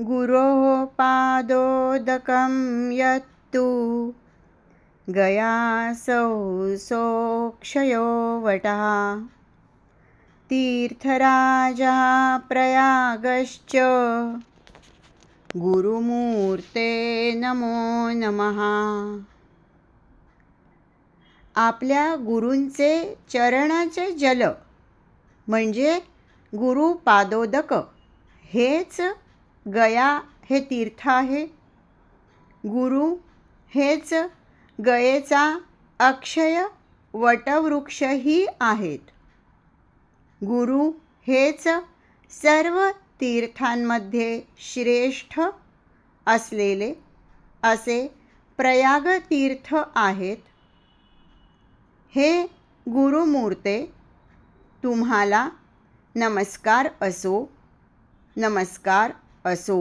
गुरोः पादोदकं यत्तु। गयासौ सोक्षयो वटः। तीर्थराजः प्रयागश्च। गुरुमूर्ते नमो नमः। आपल्या गुरूंचे चरणाचे जल म्हणजे गुरुपादोदक हेच गया हे तीर्थ आहे. गुरु हेच गयेचा अक्षय वटवृक्षही आहेत. गुरु हेच सर्व तीर्थांमध्ये श्रेष्ठ असलेले असे प्रयाग तीर्थ आहेत. हे गुरुमूर्ते तुम्हाला नमस्कार असो. नमस्कार असो